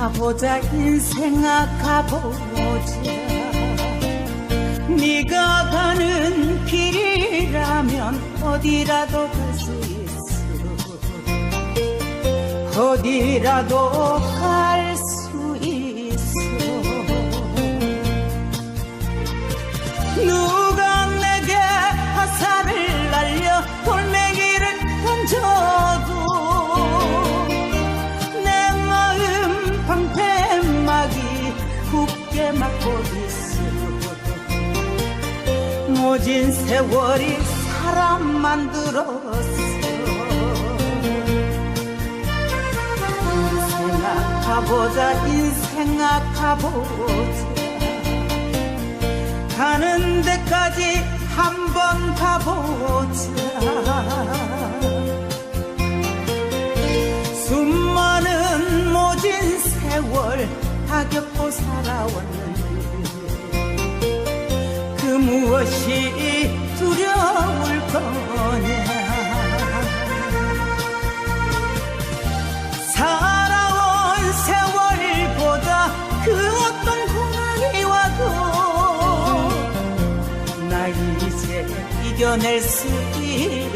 가보자 인생아 가보자. 네가 가는 길이라면 어디라도 갈 수 있어. 어디라도 갈 모진 세월이 사람 만들었어. 인생아 가보자. 가는 데까지 한번 가보자. 수많은 모진 세월 다 겪고 살아왔는데 그 무엇이 두려울 거냐? 살아온 세월보다 그 어떤 고난이 와도 나 이제 이겨낼 수 있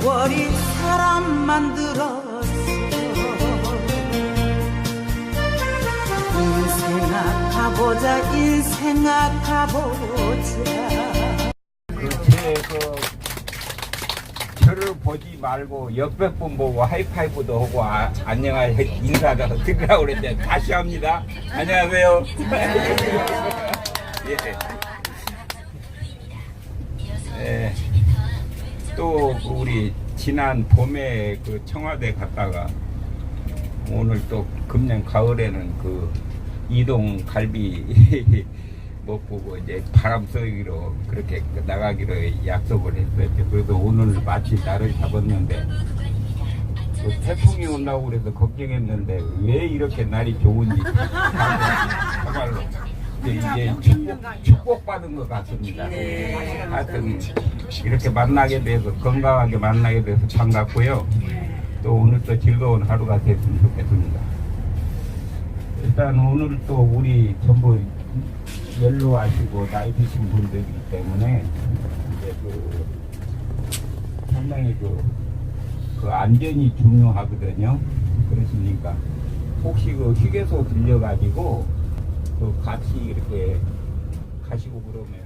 세월이 사람 만들었어 인생아 가보자 인생아 가보자 그그 저를 보지 말고 옆백 분 보고 하이파이브도 하고 아, 안녕하세요 인사도 드리라고 그랬는데 다시 합니다. 안녕하세요. 예. 예. 지난 봄에 그 청와대 갔다가 오늘 또 금년 가을에는 그 이동 갈비 먹고 그 이제 바람 쐬기로 그렇게 나가기로 약속을 했었죠. 그래서 오늘 마치 날을 잡았는데 그 태풍이 온다고 그래서 걱정했는데 왜 이렇게 날이 좋은지 정말로 이제 축복, 축복받은 것 같습니다. 하여튼 이렇게 만나게 돼서 건강하게 만나게 돼서 반갑고요. 또 오늘 또 즐거운 하루가 됐으면 좋겠습니다. 일단 오늘 또 우리 전부 연로하시고 나이 드신 분들이기 때문에 이제 그 상당히 그, 그 안전이 중요하거든요. 그렇습니까? 혹시 그 휴게소 들려가지고 그 같이 이렇게 가시고 그러면